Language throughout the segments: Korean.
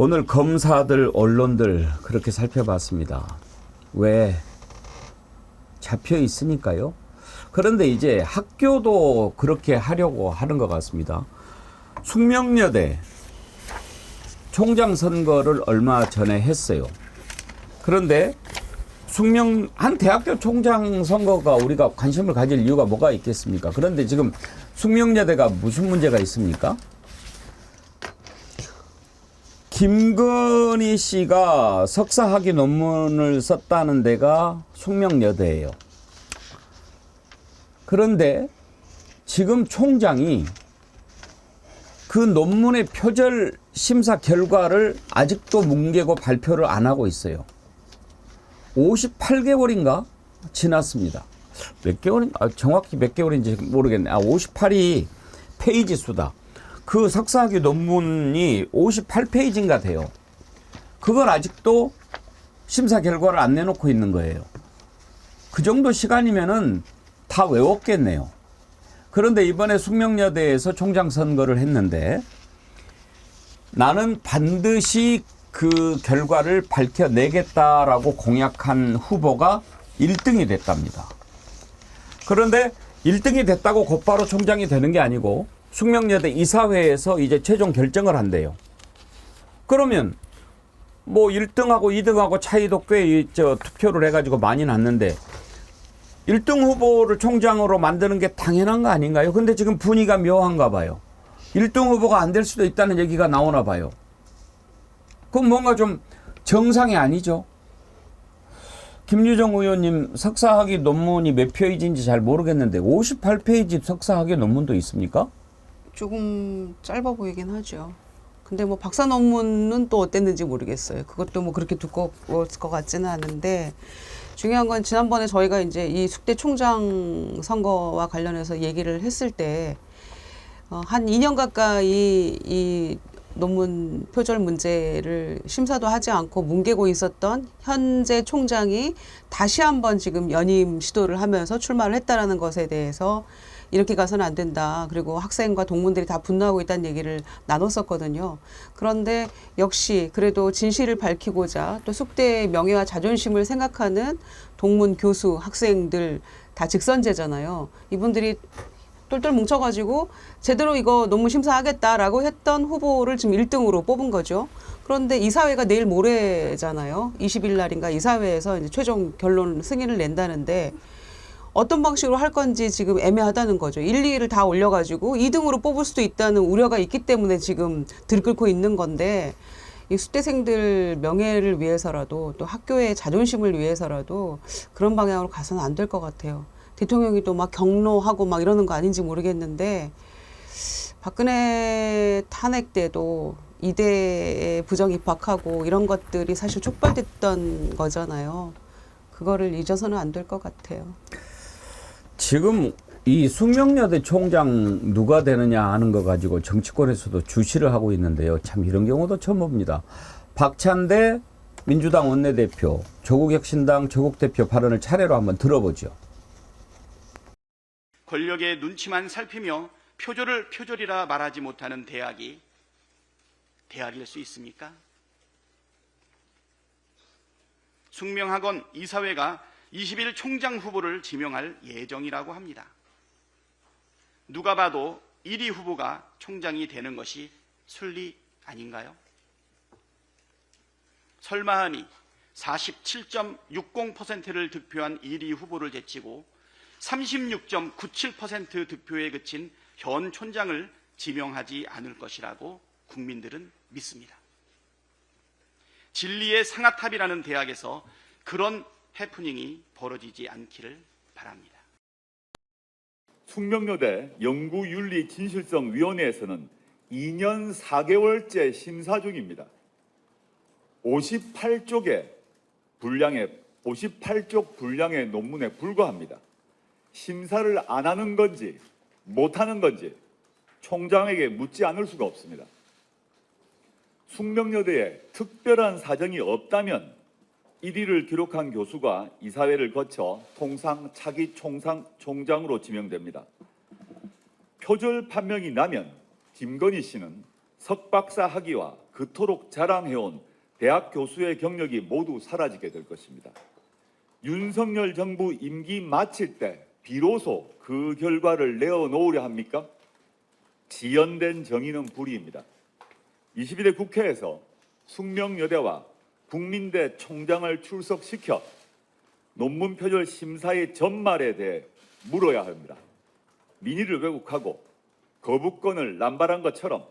오늘 검사들, 언론들 그렇게 살펴봤습니다. 왜? 잡혀 있으니까요. 그런데 이제 학교도 그렇게 하려고 하는 것 같습니다. 숙명여대 총장 선거를 얼마 전에 했어요. 그런데 숙명 한 대학교 총장 선거가 우리가 관심을 가질 이유가 뭐가 있겠습니까? 그런데 지금 숙명여대가 무슨 문제가 있습니까? 김건희 씨가 석사학위 논문을 썼다는 데가 숙명여대예요. 그런데 지금 총장이 그 논문의 표절 심사 결과를 아직도 뭉개고 발표를 안 하고 있어요. 58개월인가 지났습니다. 몇 개월인? 아, 정확히 몇 개월인지 모르겠네. 아, 58이 페이지 수다. 그 석사학위 논문이 58페이지인가 돼요. 그걸 아직도 심사 결과를 안 내놓고 있는 거예요. 그 정도 시간이면은 다 외웠겠네요. 그런데 이번에 숙명여대에서 총장 선거를 했는데 나는 반드시 그 결과를 밝혀내겠다라고 공약한 후보가 1등이 됐답니다. 그런데 1등이 됐다고 곧바로 총장이 되는 게 아니고 숙명여대 이사회에서 이제 최종 결정을 한대요. 그러면 뭐 1등하고 2등하고 차이도 꽤 저 투표를 해가지고 많이 났는데 1등 후보를 총장으로 만드는 게 당연한 거 아닌가요? 근데 지금 분위기가 묘한가 봐요. 1등 후보가 안 될 수도 있다는 얘기가 나오나 봐요. 그럼 뭔가 좀 정상이 아니죠. 김유정 의원님 석사학위 논문이 몇 페이지인지 잘 모르겠는데 58페이지 석사학위 논문도 있습니까? 조금 짧아 보이긴 하죠. 근데 뭐 박사 논문은 또 어땠는지 모르겠어요. 그것도 뭐 그렇게 두꺼웠을 것 같지는 않은데 중요한 건 지난번에 저희가 이제 이 숙대 총장 선거와 관련해서 얘기를 했을 때 어, 한 2년 가까이 이 논문 표절 문제를 심사도 하지 않고 뭉개고 있었던 현재 총장이 다시 한번 지금 연임 시도를 하면서 출마를 했다라는 것에 대해서 이렇게 가서는 안 된다. 그리고 학생과 동문들이 다 분노하고 있다는 얘기를 나눴었거든요. 그런데 역시 그래도 진실을 밝히고자 또 숙대의 명예와 자존심을 생각하는 동문 교수, 학생들 다 직선제잖아요. 이분들이 똘똘 뭉쳐가지고 제대로 이거 논문 심사하겠다라고 했던 후보를 지금 1등으로 뽑은 거죠. 그런데 이사회가 내일 모레잖아요. 20일 날인가 이사회에서 이제 최종 결론 승인을 낸다는데 어떤 방식으로 할 건지 지금 애매하다는 거죠. 1, 2위를 다 올려가지고 2등으로 뽑을 수도 있다는 우려가 있기 때문에 지금 들끓고 있는 건데 이 수대생들 명예를 위해서라도 또 학교의 자존심을 위해서라도 그런 방향으로 가서는 안 될 것 같아요. 대통령이 또 막 경로하고 막 이러는 거 아닌지 모르겠는데 박근혜 탄핵 때도 이대에 부정 입학하고 이런 것들이 사실 촉발됐던 거잖아요. 그거를 잊어서는 안 될 것 같아요. 지금 이 숙명여대 총장 누가 되느냐 하는 거 가지고 정치권에서도 주시를 하고 있는데요. 참 이런 경우도 처음 봅니다. 박찬대 민주당 원내대표, 조국혁신당 조국 대표 발언을 차례로 한번 들어보죠. 권력의 눈치만 살피며 표절을 표절이라 말하지 못하는 대학이 대학일 수 있습니까? 숙명학원 이사회가 20일 총장 후보를 지명할 예정이라고 합니다. 누가 봐도 1위 후보가 총장이 되는 것이 순리 아닌가요? 설마하니 47.60%를 득표한 1위 후보를 제치고 36.97% 득표에 그친 현 촌장을 지명하지 않을 것이라고 국민들은 믿습니다. 진리의 상아탑이라는 대학에서 그런 해프닝이 벌어지지 않기를 바랍니다. 숙명여대 연구윤리진실성위원회에서는 2년 4개월째 심사 중입니다. 58쪽의 분량의 58쪽 분량의 논문에 불과합니다. 심사를 안 하는 건지 못 하는 건지 총장에게 묻지 않을 수가 없습니다. 숙명여대에 특별한 사정이 없다면 1위를 기록한 교수가 이사회를 거쳐 통상 차기 총상, 총장으로 지명됩니다. 표절 판명이 나면 김건희 씨는 석박사 학위와 그토록 자랑해온 대학 교수의 경력이 모두 사라지게 될 것입니다. 윤석열 정부 임기 마칠 때 비로소 그 결과를 내어놓으려 합니까? 지연된 정의는 불이입니다. 22대 국회에서 숙명여대와 국민대 총장을 출석시켜 논문 표절 심사의 전말에 대해 물어야 합니다. 민의를 왜곡하고 거부권을 남발한 것처럼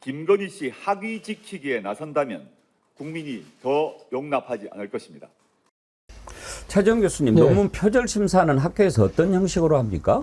김건희 씨 학위 지키기에 나선다면 국민이 더 용납하지 않을 것입니다. 차정 교수님, 네. 논문 표절 심사는 학교에서 어떤 형식으로 합니까?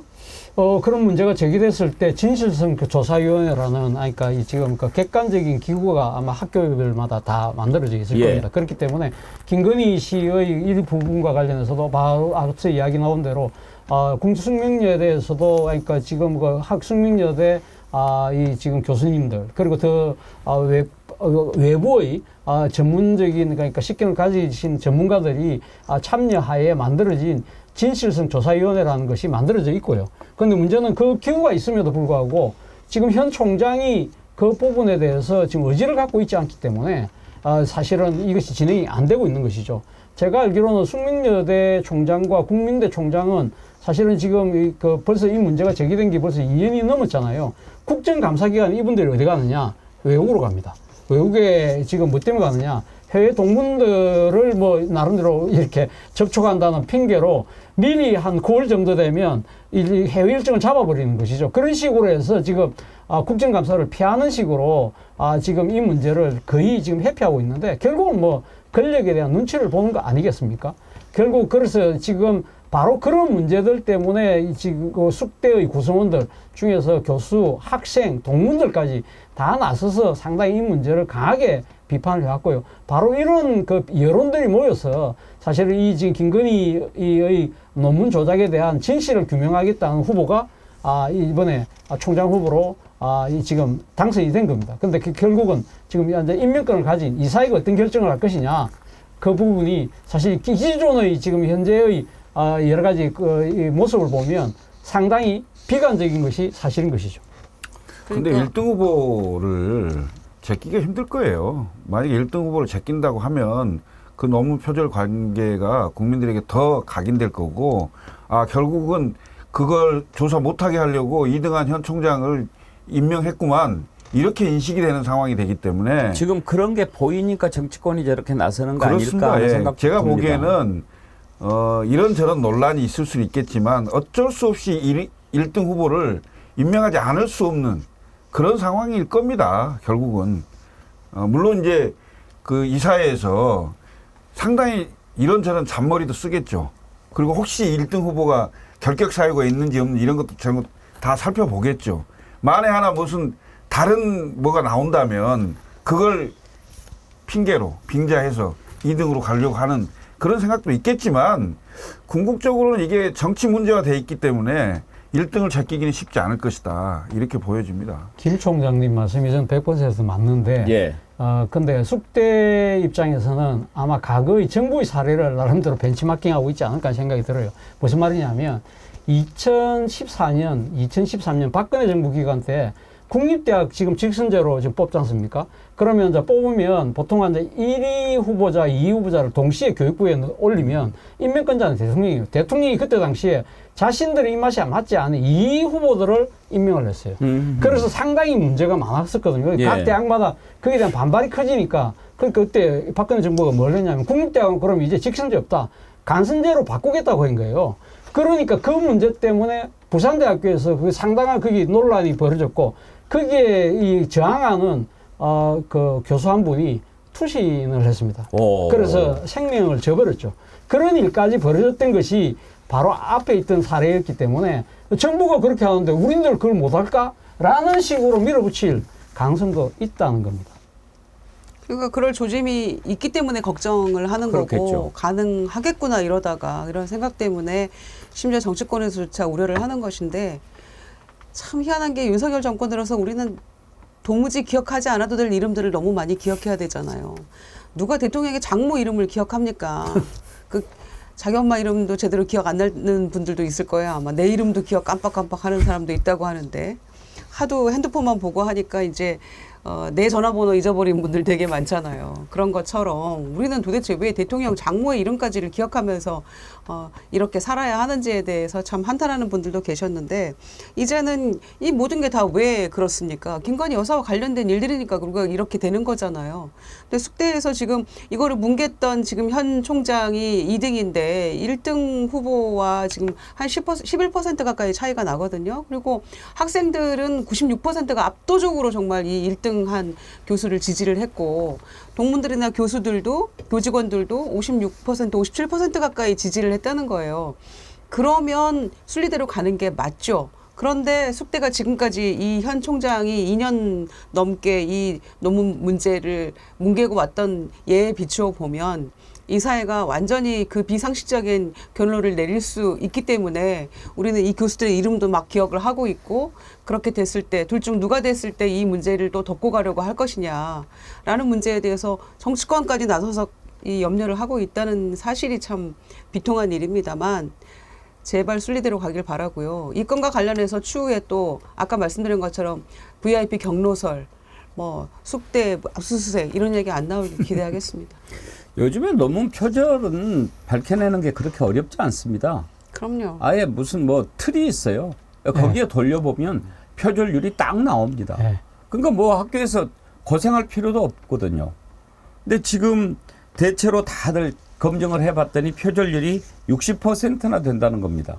어, 그런 문제가 제기됐을 때 진실성 그 조사위원회라는, 아니, 그러니까 이 지금 그 객관적인 기구가 아마 학교별마다 다 만들어져 있을 예. 겁니다. 그렇기 때문에 김건희 씨의 일부분과 관련해서도 바로 앞서 이야기 나온 대로 어, 국수숙명여대에서도 그러니까 지금 그 학숙명여대 아, 이 지금 교수님들 그리고 더 아, 외, 어, 외부의 아, 전문적인 그러니까 식견을 가지신 전문가들이 아, 참여하에 만들어진 진실성 조사위원회라는 것이 만들어져 있고요. 그런데 문제는 그 기구가 있음에도 불구하고 지금 현 총장이 그 부분에 대해서 지금 의지를 갖고 있지 않기 때문에 아, 사실은 이것이 진행이 안 되고 있는 것이죠. 제가 알기로는 숙명여대 총장과 국민대 총장은 사실은 지금 이, 그 벌써 이 문제가 제기된 게 벌써 2년이 넘었잖아요. 국정감사기간 이분들이 어디 가느냐? 외국으로 갑니다. 외국에 지금 뭐 때문에 가느냐? 해외 동문들을 뭐 나름대로 이렇게 접촉한다는 핑계로 미리 한 9월 정도 되면 이 해외 일정을 잡아버리는 것이죠. 그런 식으로 해서 지금 아, 국정감사를 피하는 식으로 아, 지금 이 문제를 거의 지금 회피하고 있는데 결국은 뭐 권력에 대한 눈치를 보는 거 아니겠습니까? 결국 그래서 지금 바로 그런 문제들 때문에 이 지금 그 숙대의 구성원들 중에서 교수, 학생, 동문들까지 다 나서서 상당히 이 문제를 강하게 비판을 해왔고요. 바로 이런 그 여론들이 모여서 사실 이 지금 김건희의 논문 조작에 대한 진실을 규명하겠다는 후보가 아, 이번에 총장 후보로 아, 이 지금 당선이 된 겁니다. 근데 그 결국은 지금 현재 임명권을 가진 이사회가 어떤 결정을 할 것이냐 그 부분이 사실 기존의 지금 현재의 아, 여러 가지 그이 모습을 보면 상당히 비관적인 것이 사실인 것이죠. 근데 그러니까 1등 후보를 제끼기가 힘들 거예요. 만약에 1등 후보를 제낀다고 하면 그 논문 표절 관계가 국민들에게 더 각인될 거고, 아, 결국은 그걸 조사 못하게 하려고 2등한 현 총장을 임명했구만. 이렇게 인식이 되는 상황이 되기 때문에. 지금 그런 게 보이니까 정치권이 저렇게 나서는 거 그렇습니다. 아닐까 하는 네, 예. 생각 듭니다. 제가 보기에는 어, 이런저런 논란이 있을 수는 있겠지만 어쩔 수 없이 일, 1등 후보를 임명하지 않을 수 없는 그런 상황일 겁니다. 결국은. 어, 물론 이제 그 이사회에서 상당히 이런저런 잔머리도 쓰겠죠. 그리고 혹시 1등 후보가 결격 사유가 있는지 없는지 이런 것도 저런 다 살펴보겠죠. 만에 하나 무슨 다른 뭐가 나온다면 그걸 핑계로 빙자해서 2등으로 가려고 하는 그런 생각도 있겠지만 궁극적으로는 이게 정치 문제가 돼 있기 때문에 1등을 제끼기는 쉽지 않을 것이다. 이렇게 보여집니다. 김 총장님 말씀이 전 100% 맞는데 예. 어, 근데 숙대 입장에서는 아마 과거의 정부의 사례를 나름대로 벤치마킹하고 있지 않을까 생각이 들어요. 무슨 말이냐면 2014년, 2013년 박근혜 정부 기간 때 국립대학 지금 직선제로 지금 뽑지 않습니까? 그러면 이제 뽑으면 보통 한 이제 1위 후보자, 2위 후보자를 동시에 교육부에 올리면 임명권자는 대통령이에요. 대통령이 그때 당시에 자신들의 입맛이 맞지 않은 2위 후보들을 임명을 했어요. 음. 그래서 상당히 문제가 많았었거든요. 예. 각 대학마다 거기에 대한 반발이 커지니까 그러니까 그때 박근혜 정부가 뭘 했냐면 국립대학은 그럼 이제 직선제 없다. 간선제로 바꾸겠다고 한 거예요. 그러니까 그 문제 때문에 부산대학교에서 그 상당한 거기 논란이 벌어졌고 거기에 이 저항하는 어 그 교수 한 분이 투신을 했습니다. 오. 그래서 생명을 저버렸죠. 그런 일까지 벌어졌던 것이 바로 앞에 있던 사례였기 때문에 정부가 그렇게 하는데 우리들 그걸 못할까? 라는 식으로 밀어붙일 가능성도 있다는 겁니다. 그러니까 그럴 조짐이 있기 때문에 걱정을 하는 그렇겠죠. 거고 가능하겠구나 이러다가 이런 생각 때문에 심지어 정치권에서조차 우려를 하는 것인데 참 희한한 게 윤석열 정권 들어서 우리는 도무지 기억하지 않아도 될 이름들을 너무 많이 기억해야 되잖아요. 누가 대통령의 장모 이름을 기억합니까? 그 자기 엄마 이름도 제대로 기억 안 나는 분들도 있을 거예요. 아마 내 이름도 기억 깜빡깜빡 하는 사람도 있다고 하는데 하도 핸드폰만 보고 하니까 이제 어, 내 전화번호 잊어버린 분들 되게 많잖아요. 그런 것처럼 우리는 도대체 왜 대통령 장모의 이름까지를 기억하면서 어, 이렇게 살아야 하는지에 대해서 참 한탄하는 분들도 계셨는데 이제는 이 모든 게 다 왜 그렇습니까? 김건희 여사와 관련된 일들이니까 그리고 이렇게 되는 거잖아요. 근데 숙대에서 지금 이거를 뭉갰던 지금 현 총장이 2등인데 1등 후보와 지금 한 10%, 11% 가까이 차이가 나거든요. 그리고 학생들은 96%가 압도적으로 정말 이 1등 한 교수를 지지를 했고 동문들이나 교수들도 교직원들도 56% 57% 가까이 지지를 했다는 거예요. 그러면 순리대로 가는 게 맞죠. 그런데 숙대가 지금까지 이 현 총장이 2년 넘게 이 논문 문제를 뭉개고 왔던 예에 비추어 보면 이 사회가 완전히 그 비상식적인 결론을 내릴 수 있기 때문에 우리는 이 교수들의 이름도 막 기억을 하고 있고 그렇게 됐을 때 둘 중 누가 됐을 때 이 문제를 또 덮고 가려고 할 것이냐라는 문제에 대해서 정치권까지 나서서 이 염려를 하고 있다는 사실이 참 비통한 일입니다만 제발 순리대로 가길 바라고요. 이 건과 관련해서 추후에 또 아까 말씀드린 것처럼 VIP 경로설, 뭐 숙대 압수수색 이런 얘기 안 나오길 기대하겠습니다. 요즘에 논문 표절은 밝혀내는 게 그렇게 어렵지 않습니다. 그럼요. 아예 무슨 뭐 틀이 있어요. 거기에 돌려보면 표절률이 딱 나옵니다. 네. 그러니까 뭐 학교에서 고생할 필요도 없거든요. 근데 지금 대체로 다들 검증을 해봤더니 표절률이 60%나 된다는 겁니다.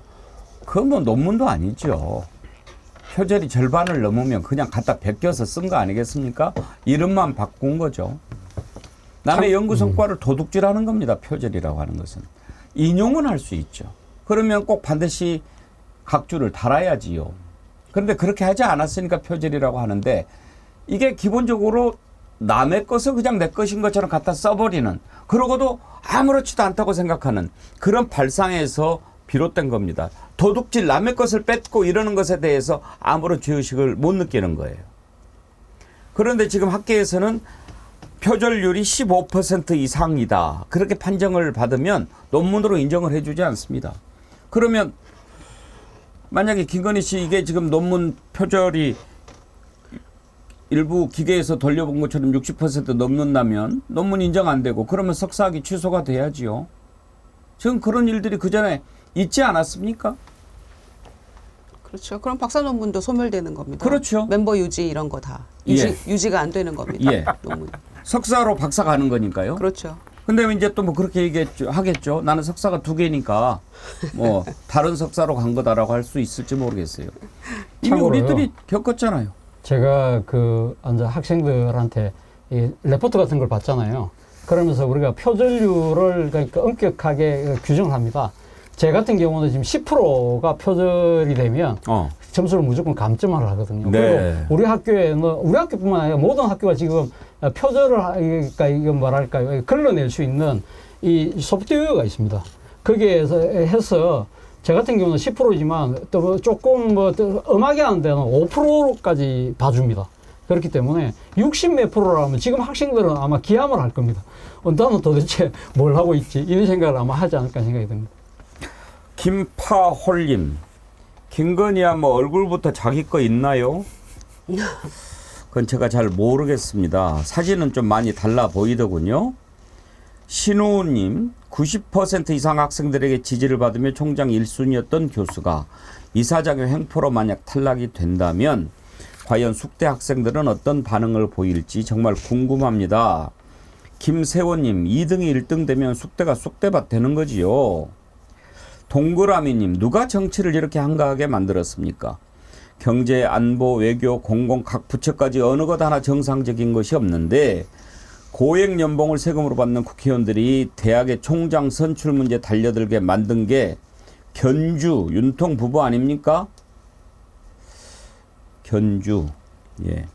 그건 뭐 논문도 아니죠. 표절이 절반을 넘으면 그냥 갖다 베껴서 쓴 거 아니겠습니까? 이름만 바꾼 거죠. 남의 연구 성과를 도둑질하는 겁니다. 표절이라고 하는 것은 인용은 할 수 있죠. 그러면 꼭 반드시 각주를 달아야지요. 그런데 그렇게 하지 않았으니까 표절이라고 하는데 이게 기본적으로 남의 것을 그냥 내 것인 것처럼 갖다 써버리는 그러고도 아무렇지도 않다고 생각하는 그런 발상에서 비롯된 겁니다. 도둑질 남의 것을 뺏고 이러는 것에 대해서 아무런 죄의식을 못 느끼는 거예요. 그런데 지금 학계에서는 표절률이 15% 이상이다. 그렇게 판정을 받으면 논문으로 인정을 해주지 않습니다. 그러면 만약에 김건희 씨 이게 지금 논문 표절이 일부 기계에서 돌려본 것처럼 60% 넘는다면 논문 인정 안 되고 그러면 석사학위 취소가 돼야지요. 지금 그런 일들이 그 전에 있지 않았습니까? 그렇죠. 그럼 박사 논문도 소멸되는 겁니다. 그렇죠. 멤버 유지 이런 거 다 유지, 예. 유지가 안 되는 겁니다. 예. 논문. 석사로 박사 가는 거니까요. 그렇죠. 근데 이제 또 뭐 그렇게 얘기했죠. 하겠죠. 나는 석사가 두 개니까 뭐 다른 석사로 간 거다라고 할 수 있을지 모르겠어요. 이미 참고로요. 우리들이 겪었잖아요. 제가 그 이제 학생들한테 이 레포트 같은 걸 봤잖아요. 그러면서 우리가 표절률을 그러니까 엄격하게 규정을 합니다. 제 같은 경우는 지금 10%가 표절이 되면 어. 점수를 무조건 감점을 하거든요. 네. 그리고 우리 학교에는 우리 학교뿐만 아니라 모든 학교가 지금 표절을 하- 그러니까 이거 뭐랄까요 걸러낼 수 있는 이 소프트웨어가 있습니다. 거기에서 해서 제 같은 경우는 10%지만 또 조금 뭐또 엄하게 하는 데는 5%까지 봐줍니다. 그렇기 때문에 60 몇 프로라면 지금 학생들은 아마 기함을 할 겁니다. 어, 나는 도대체 뭘 하고 있지? 이런 생각을 아마 하지 않을까 생각이 듭니다. 김파홀님, 김건희야 뭐 얼굴부터 자기 거 있나요? 그건 제가 잘 모르겠습니다. 사진은 좀 많이 달라 보이더군요. 신우님, 90% 이상 학생들에게 지지를 받으며 총장 1순위였던 교수가 이사장의 횡포로 만약 탈락이 된다면 과연 숙대 학생들은 어떤 반응을 보일지 정말 궁금합니다. 김세원님, 2등이 1등 되면 숙대가 쑥대밭 되는 거지요. 동그라미님 누가 정치를 이렇게 한가하게 만들었습니까? 경제, 안보, 외교, 공공 각 부처까지 어느 것 하나 정상적인 것이 없는데 고액 연봉을 세금으로 받는 국회의원들이 대학의 총장 선출 문제 달려들게 만든 게 견주 윤통 부부 아닙니까? 견주 예.